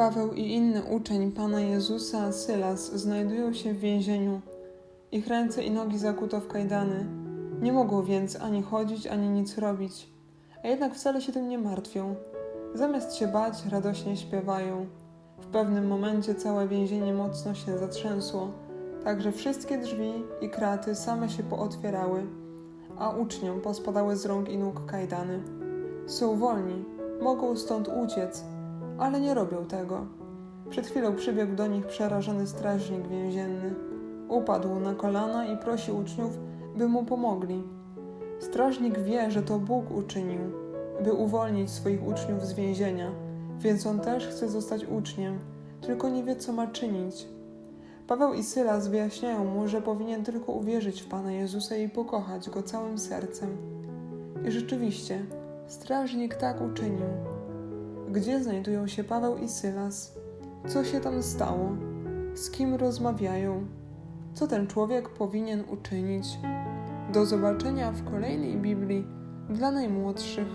Paweł i inny uczeń Pana Jezusa, Sylas, znajdują się w więzieniu. Ich ręce i nogi zakuto w kajdany. Nie mogą więc ani chodzić, ani nic robić. A jednak wcale się tym nie martwią. Zamiast się bać, radośnie śpiewają. W pewnym momencie całe więzienie mocno się zatrzęsło, tak że wszystkie drzwi i kraty same się pootwierały, a uczniom pospadały z rąk i nóg kajdany. Są wolni, mogą stąd uciec, ale nie robią tego. Przed chwilą przybiegł do nich przerażony strażnik więzienny. Upadł na kolana i prosi uczniów, by mu pomogli. Strażnik wie, że to Bóg uczynił, by uwolnić swoich uczniów z więzienia, więc on też chce zostać uczniem, tylko nie wie, co ma czynić. Paweł i Sylas wyjaśniają mu, że powinien tylko uwierzyć w Pana Jezusa i pokochać Go całym sercem. I rzeczywiście, strażnik tak uczynił. Gdzie znajdują się Paweł i Sylas? Co się tam stało? Z kim rozmawiają? Co ten człowiek powinien uczynić? Do zobaczenia w kolejnej Biblii dla najmłodszych.